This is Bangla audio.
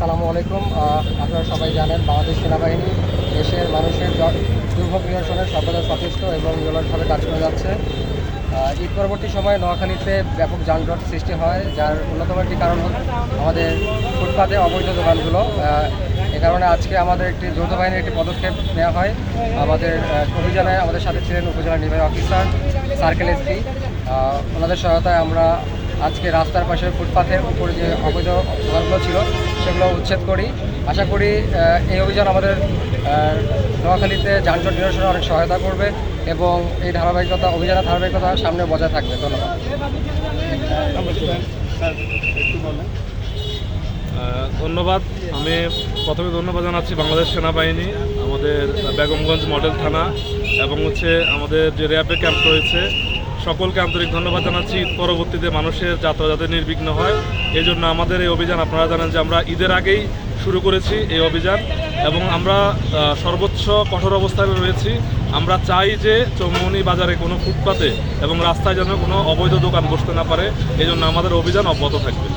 আসসালামু আলাইকুম। আপনারা সবাই জানেন, বাংলাদেশ সেনাবাহিনী দেশের মানুষের দুর্ভোগ নিরসনে সর্বদা সচেষ্ট এবং নিরলসভাবে কাজ করে যাচ্ছে। ঈদ পরবর্তী সময়ে নোয়াখালীতে ব্যাপক যানজট সৃষ্টি হয়, যার অন্যতম একটি কারণ হল আমাদের ফুটপাতে অবৈধ দোকানগুলো। এ কারণে আজকে আমাদের একটি যৌথ বাহিনীর একটি পদক্ষেপ নেওয়া হয়। আমাদের অভিযানে আমাদের সাথে ছিলেন উপজেলা নির্বাহী অফিসার সার্কেল এসপি ওনাদের সহায়তায় আমরা আজকে রাস্তার পাশে ফুটপাথের উপরে যে অবৈধ দোকানগুলো ছিল সেগুলো উচ্ছেদ করি। আশা করি এই অভিযান আমাদের নোয়াখালীতে যানজট নিরসনে অনেক সহায়তা করবে এবং এই ধারাবাহিকতা, অভিযানের ধারাবাহিকতা সামনে বজায় থাকবে। ধন্যবাদ। ধন্যবাদ। আমি প্রথমে ধন্যবাদ জানাচ্ছি বাংলাদেশ সেনাবাহিনী, আমাদের বেগমগঞ্জ মডেল থানা এবং হচ্ছে আমাদের যে র্যাপে ক্যাম্প রয়েছে সকলকে আন্তরিক ধন্যবাদ জানাচ্ছি। ঈদ পরবর্তীতে মানুষের যাত্রা যাতে নির্বিঘ্ন হয়। এই জন্য আমাদের এই অভিযান আপনারা জানেন যে আমরা ঈদের আগেই শুরু করেছি এই অভিযান এবং আমরা সর্বোচ্চ কঠোর অবস্থায় রয়েছি। আমরা চাই যে চৌমনি বাজারে কোনো ফুটপাতে এবং রাস্তায় যেন কোনো অবৈধ দোকান বসতে না পারে। এই জন্য আমাদের অভিযান অব্যাহত থাকবে।